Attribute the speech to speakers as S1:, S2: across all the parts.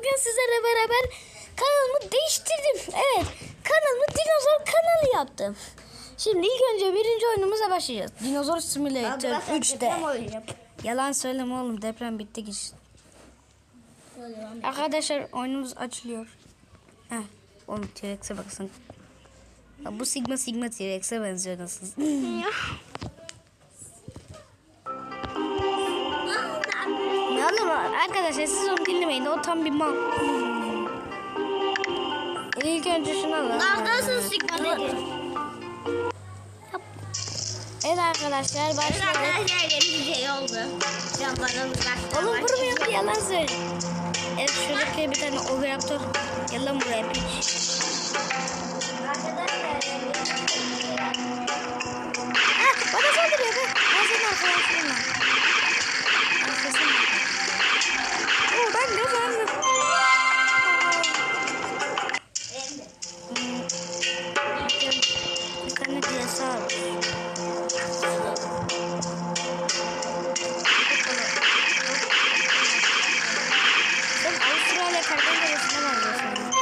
S1: Bugün sizlerle beraber kanalımı değiştirdim. Evet kanalımı dinozor kanalı yaptım. Şimdi ilk önce birinci oyunumuza başlayacağız. Dinozor Simulator 3'te. Yalan söyleme oğlum deprem bitti işte. Arkadaşlar oyunumuz açılıyor. Heh, oğlum T-Rex'e baksın. Ya bu Sigma Sigma T-Rex'e benziyor nasıl? oğlum arkadaşlar siz onu dinlemeyin o tam bir mal. İlk önce şunu.
S2: Neredesin Sigma nedir?
S1: Evet arkadaşlar
S2: Evet
S1: başlıyoruz.
S2: arkadaşlar yeni bir şey oldu. Camların uzaktan
S1: Oğlum vurmuyor mu yalan söyle. Evet şuradaki bir tane overaptor. Gel lan buraya piç. Ha bana saldırıyor be. Ben senin. Sağ Sen Avustralya kardan kalesine varıyorsun.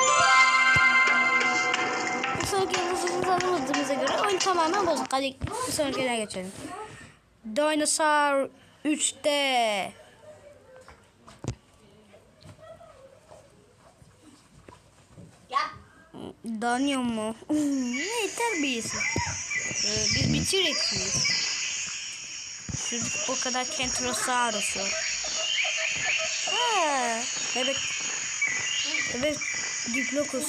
S1: Bir sonraki yıldızımızı alamadığımıza göre oyun tamamen bozuk. Hadi bir sonrakine geçelim. Dinosaur 3'te.
S2: Ya.
S1: Danıyor mu? ne terbiyesi. Ee, biz miyiz? Şu o kadar Kentrosaurus var. Ha, evet. Evet, Diplocus.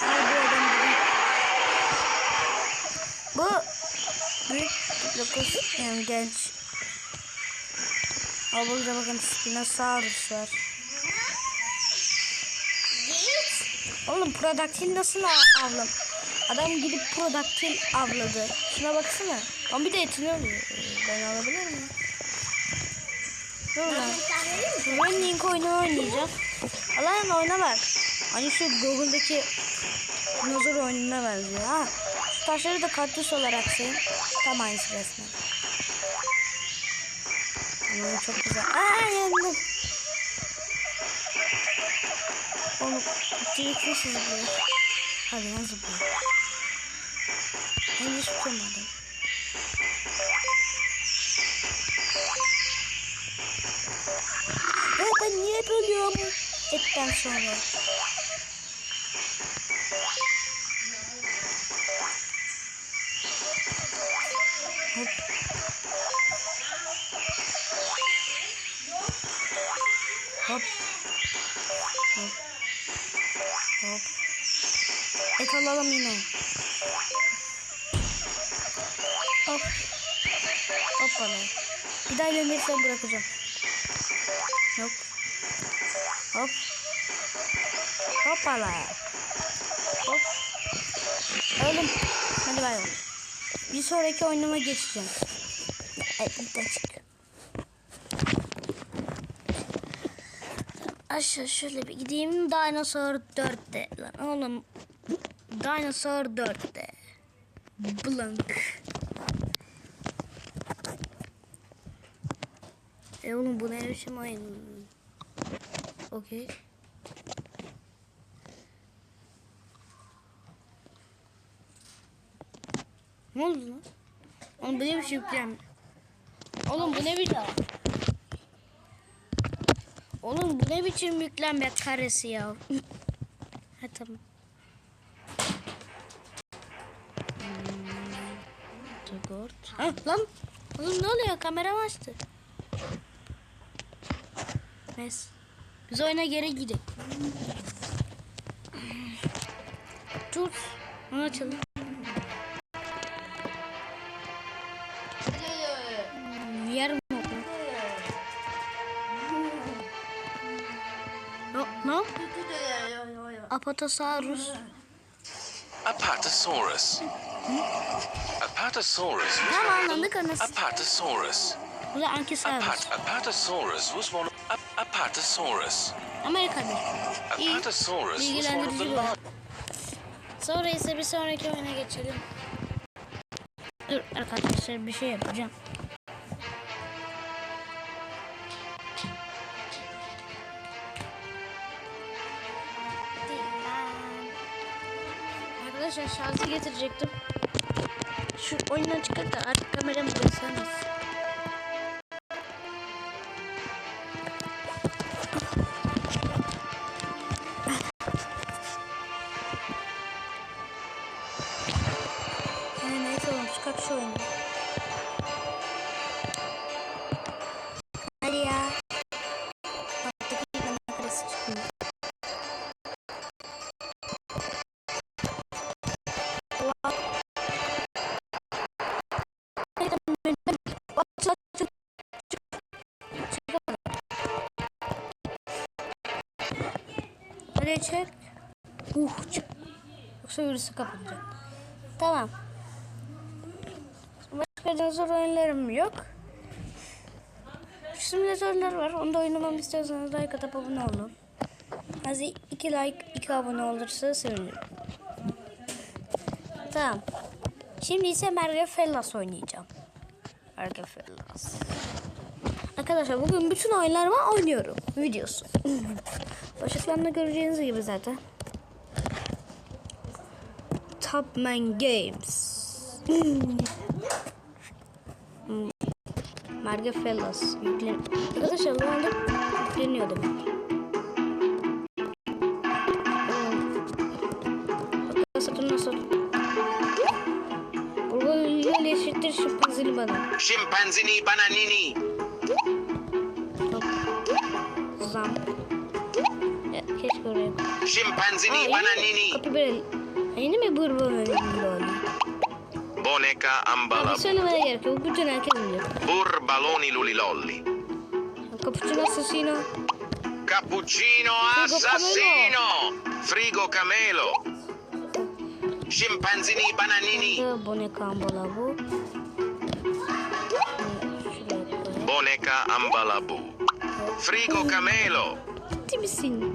S1: Ha, bu adam büyük. Bu büyük Diplocus yani genç. Ama burada bakın Spinosaurus var. Oğlum prodaktil nasıl av- avlam? Adam gidip prodaktil avladı. Şuna baksana. Ama bir de etini alıyor. Ben alabilir miyim? Dur lan. Running oyunu oynayacağız. Allah'ın oyuna bak. Hani şu Google'daki dinozor oyununa benziyor. Ha. Şu taşları da kaktüs olarak sayın. Tam aynısı resmen. Ama çok güzel. Aa yandım. Oğlum T-Rex'e zıplıyor. Hadi ben zıplıyorum. Ben hiç tutamadım. Ya ben niye bölüyorum etten sonra? Hop. Hop. Alalım yine. Hop. Hoppala. Bir daha ilerlersem bırakacağım. Yok. Hop. Hoppala. Hop. Öldüm. Hadi bay bay. Bir sonraki oyunuma geçeceğim. Evet, bir çık. Aşağı şöyle bir gideyim. Dinosaur 4'te. Lan oğlum. Dinosaur 4'te. Blank. E oğlum bu ne biçim oyun? Okey. Ne oldu lan? Oğlum bu ne biçim yüklenme? Oğlum bu ne biçim? Oğlum bu ne biçim yüklenme karesi ya? ha tamam. Tugort. Ha lan. Oğlum ne oluyor? Kameram açtı. Neyse. Biz oyuna geri gidelim. Dur. Onu açalım. Yer mi yok mu? No, no? Apatosaurus.
S3: Apatosaurus. Apatosaurus. of
S1: anladık anasını.
S3: Apatosaurus.
S1: Bu da Ankylosaurus.
S3: Apat- Apatosaurus was one of Ap- Apatosaurus.
S1: Amerika'da.
S3: Apatosaurus
S1: Bilgilendirici
S3: large.
S1: Sonra ise bir sonraki oyuna geçelim. Dur arkadaşlar bir şey yapacağım. Arkadaşlar şarjı getirecektim. Şu oyundan çıkar da artık kameramı göstermez. Hadi çek. Uh çık. Yoksa virüsü kapatacak. Tamam. Başka dinozor oyunlarım yok. Şu simülatörler var. Onu da oynamamı istiyorsanız like atıp abone olun. Az 2 like 2 abone olursa sevinirim. Tamam. Şimdi ise Merge Fellas oynayacağım. Merge Fellas. Arkadaşlar bugün bütün oyunlarımı oynuyorum. Videosu. Başlıklarında göreceğiniz gibi zaten. Topman Games. Hmm. Marga Fellas yüklen. Arkadaşlar bu anda yükleniyor demek. Bakın satın Aa,
S4: Scimpanzini
S1: mi?
S4: bananini.
S1: Böyle. Yeni mi oldu?
S4: Boneca ambala.
S1: söylemene gerek yok. Bütün herkes biliyor.
S4: Burbaloni lulilolli.
S1: Cappuccino assassino.
S4: Cappuccino assassino. Frigo camelo. Scimpanzini bananini.
S1: Burada boneca ambola bu.
S4: Boneca ambalabu. Frigo camelo.
S1: Ciddi misin?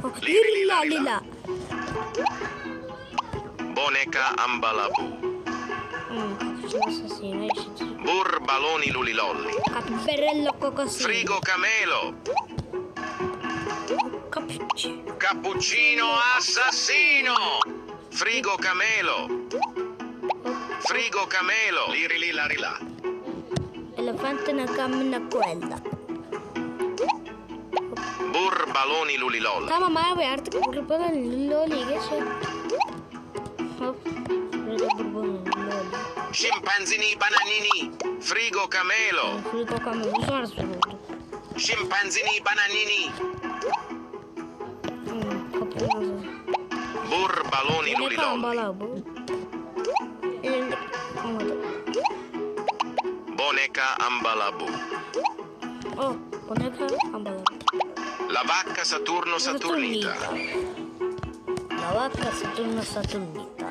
S1: Bak
S4: Lila. Boneca ambalabu.
S1: Hmm, cappuccino assassino.
S4: Burbaloni lulilolli.
S1: Capiberello cocosino.
S4: Frigo camelo.
S1: Cappuccino.
S4: Cappuccino assassino. Frigo camelo. Frigo camelo. Lirili larila.
S1: Elefante na cammina quella.
S4: Burbaloni lulilolli.
S1: Tamam abi artık bourbon loli geç. Hop. Burada bourbon loli.
S4: Scimpanzini bananini. Frigo camelo.
S1: Frigo kamyon zor zor oldu.
S4: Scimpanzini bananini. Burbaloni
S1: Ne
S4: lulilolli.
S1: kambala bu? Elinde olmadı.
S4: Boneca ambalabu.
S1: Oh, bu ne kambala?
S4: La vacca Saturno Saturnita.
S1: La vaca Saturno Saturnita.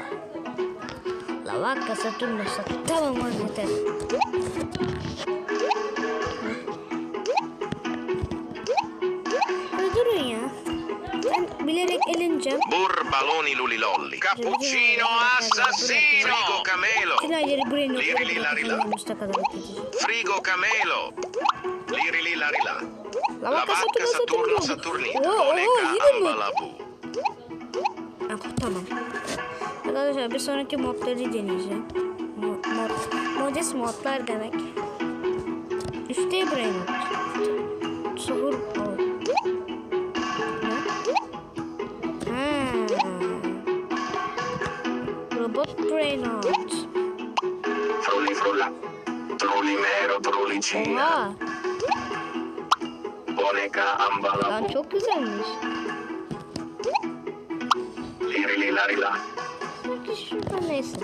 S1: La vaca Saturno Saturnita. Durun ya. Ben bilerek.
S4: Burbaloni lulilolli. Cappuccino assassino. Frigo camelo.
S1: Finalleri buraya
S4: Liri
S1: noktaları
S4: lila rila.
S1: bırakacağım. kadar bekleyeceğim.
S4: Frigo camelo. Lirili larila.
S1: La vacca Saturno
S4: Saturno
S1: Saturnita. Oo, oo, yine mi? Ah, tamam. Arkadaşlar bir sonraki modları deneyeceğim. Mod, mod, modest modlar demek. Üstte brain mod. Suhur o. Ha. Robot brain mod.
S4: Frulli frulla. Trulimero trulicina.
S1: Oha.
S4: Boneca
S1: Lan çok güzelmiş.
S4: Lirili larila.
S1: Sanki şuradan neyse.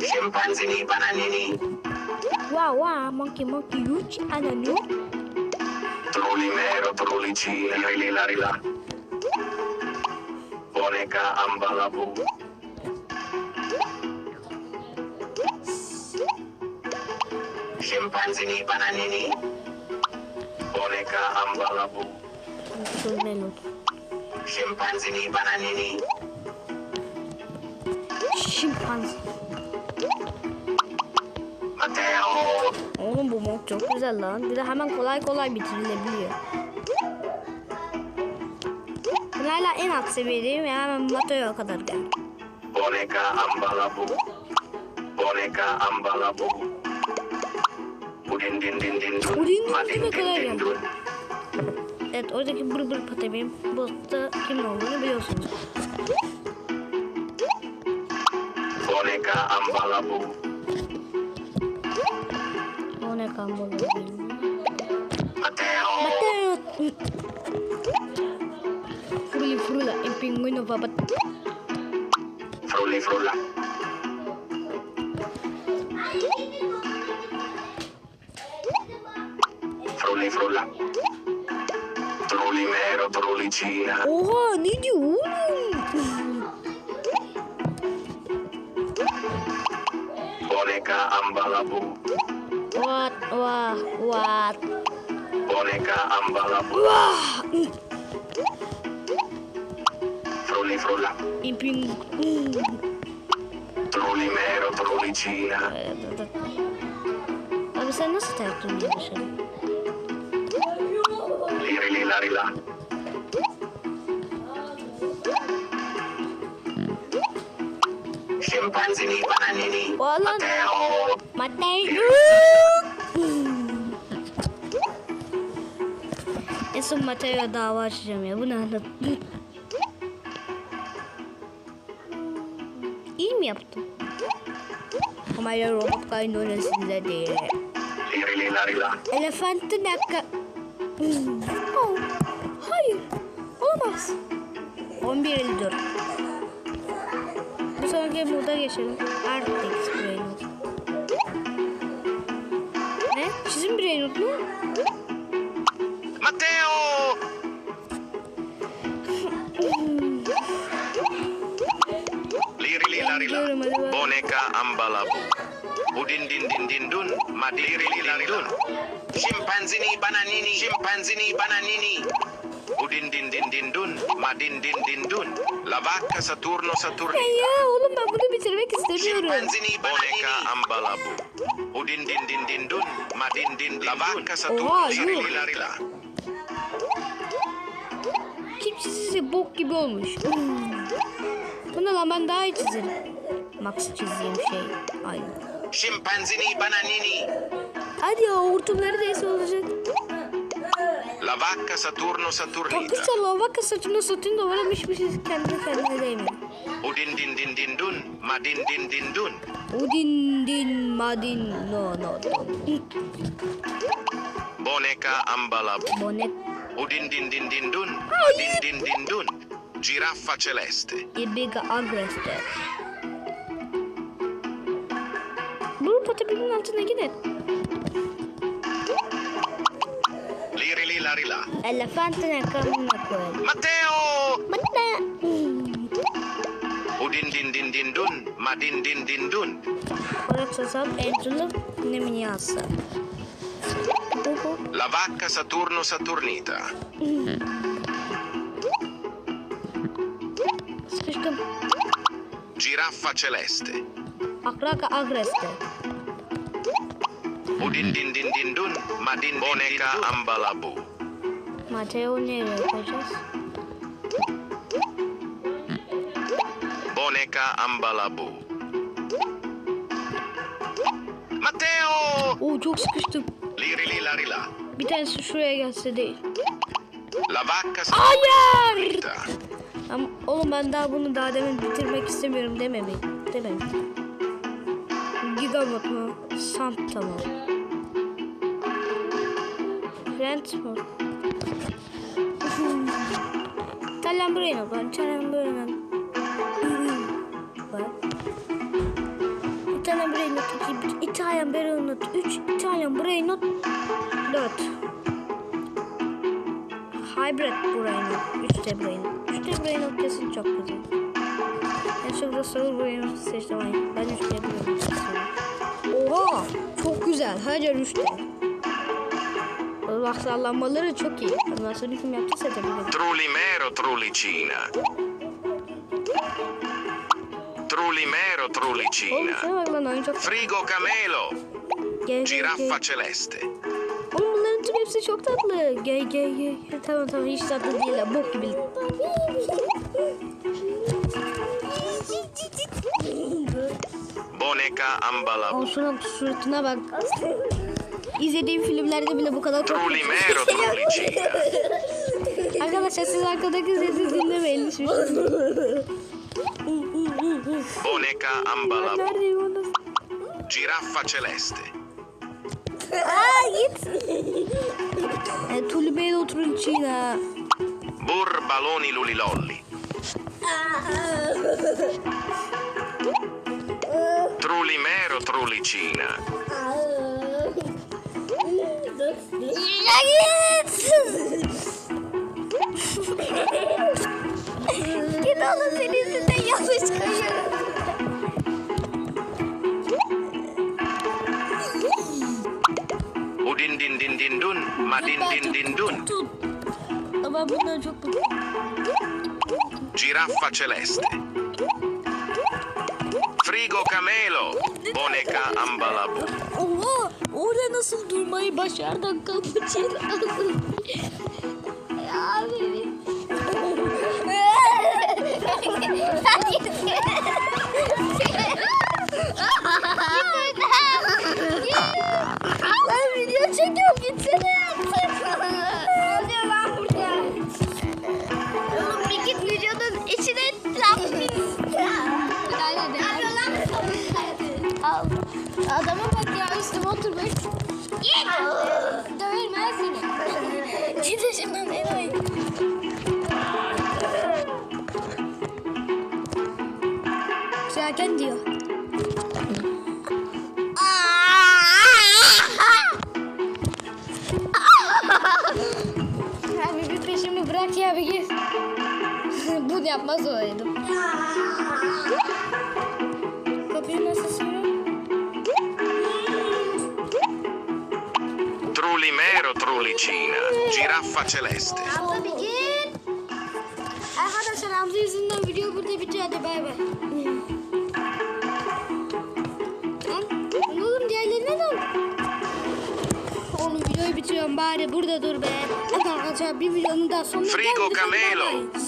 S4: Scimpanzini bananini.
S1: Wow wow monkey monkey huge ananu.
S4: Lirili larila. Boneca ambalabu. Scimpanzini bananini. Boneca ambalabu. Scimpanzini bananini.
S1: Şimpanze.
S4: Matteo.
S1: Oğlum bu mod çok güzel lan. Bir de hemen kolay kolay bitirilebiliyor. Ben hala en alt seviyedeyim ya hemen Mateo'ya kadar geldim.
S4: Boneka ambalabu. Boneka ambalabu.
S1: Dine
S4: din
S1: kadar geldim. Evet oradaki bır bır pata benim botta kimin olduğunu biliyorsunuz.
S4: Boneka ambalabu.
S1: O ne kan bu?
S4: Mateo.
S1: Mateo! Fruli frula, el pingüino va a bat-
S4: Frulli frulla. Frulla. Trullimero, trullicina.
S1: Oha ne diyor?
S4: Boneka ambalabu.
S1: What, what, what?
S4: Boneka ambalabu.
S1: Wah!
S4: Frulli frulla.
S1: El pingüino.
S4: Trullimero, trullicina.
S1: Abi sen nasıl taktın başarı?
S4: Liri li lari la. Scimpanzini bananini.
S1: Wala.
S4: Mateo.
S1: Mateo! En son Mateo'ya dava açacağım ya. Bu ne anlat? İyi mi yaptım? Ama ya robot kaynağında değil. Elefantın dakika. 11.54. Bu sonraki moda geçelim. Arctic Brainot. Ne? Çizim Brainot mu?
S4: Matteo! Liri li lari la.
S1: Biliyorum hadi bak.
S4: Boneka ambalabu. Udin din din din dun. Madiri li lari dun. Scimpanzini bananini. Scimpanzini bananini. Udin din din din dun. Madin din din dun. La vacca Saturno Saturnita.
S1: ya oğlum ben bunu bitirmek istemiyorum.
S4: Scimpanzini boneka ambalabu. Udin din din din dun. Madin din din La vacca Saturno. Saturnita.
S1: Kim çizirse bok gibi olmuş. Hmm. Bunu lan ben daha iyi çizerim. Max çizdiğim şey. Aynı.
S4: Scimpanzini bananini.
S1: Hadi ya hortum neredeyse olacak.
S4: La vacca Saturno Saturnita.
S1: Kapışsa lava saçımda satayım da bana hiçbir şey kendine kendine değmiyor.
S4: Udin din din din dun. Madin din din dun.
S1: Udin din madin no no no.
S4: Boneka ambalabu.
S1: Bonet
S4: Udin din din din dun. Madin din din dun. Giraffa celeste.
S1: ibiga agreste. Bunun patabilin altına gidin.
S4: Liri li lari la.
S1: Elefantın ekranına koyalım.
S4: Matteo!
S1: Bana.
S4: Udin din din din dun. Madin din din dun.
S1: Olarak sasal Angelo ne mi yazsa? Bu bu.
S4: La vacca Saturno Saturnita. Giraffa celeste.
S1: Akraka agreste.
S4: Udin din din din dun. Madin Boneka ambalabu.
S1: Mateo nereye koyacağız?
S4: Boneka ambalabu. Matteo!
S1: Oo çok sıkıştım.
S4: Liri li lari la.
S1: Bir tanesi şuraya gelse değil.
S4: La vacca
S1: Hayır! Ama oğlum ben daha bunu daha demin bitirmek istemiyorum dememeyin. Demeyin. Gigamot mu? Santa mı? Friends mu? İtalyan Brainot var. İtalyan Brainot. var. İtalyan Brainot 2, İtalyan Brainot 3, İtalyan Brainot 4. Hybrid Brainot, 3D Brainot. 3D Brainot kesin çok güzel. En çok da Soul Brainot seçtim. Ay, Ben 3D Brainot seçiyorum. Oha! Çok güzel. Her yer 3D. Bak sallanmaları çok iyi. Ondan sonra kim yaptıysa tabii.
S4: Trulimero Trulicina. Trulimero
S1: Oğlum
S4: Trulicina.
S1: şuna bak lan oyun çok
S4: Frigo Camelo.
S1: Gel,
S4: Giraffa
S1: gel.
S4: celeste.
S1: Oğlum bunların tüm hepsi çok tatlı. Gel gel gel. Tamam tamam hiç tatlı değil. ha, Bok gibi.
S4: Boneca ambalabu.
S1: Al şuna suratına bak. İzlediğim filmlerde bile bu kadar korkunç. Arkadaşlar siz arkadaki sesi dinlemeyin. Şey.
S4: Boneca.
S1: Neredeyim onu?
S4: Giraffa celeste.
S1: Aa git. e, Tulibey'de oturun Çiğna.
S4: Bur baloni lulilolli. Trulimero trulicina.
S1: Ya git. git oğlum senin yüzünden yanlış koyuyorum.
S4: Udin din din din dun. Madin din din dun.
S1: Ama bundan çok mutluyum.
S4: Giraffa celeste. Frigo camelo. Boneca ambalabu.
S1: Oha! Orada nasıl durmayı başardın kapıcı? Ya bir git. Bunu yapmaz olaydım. Kapıyı nasıl sürüyorum?
S4: Trulimero trulicina. Giraffa celeste.
S1: Abla bir git. Arkadaşlar Hamza yüzünden video burada bitiyor hadi bay bay. Bari burada dur be. Evet arkadaşlar bir videonun daha sonuna
S4: Frigo
S1: geldik. Bay
S4: Camelo.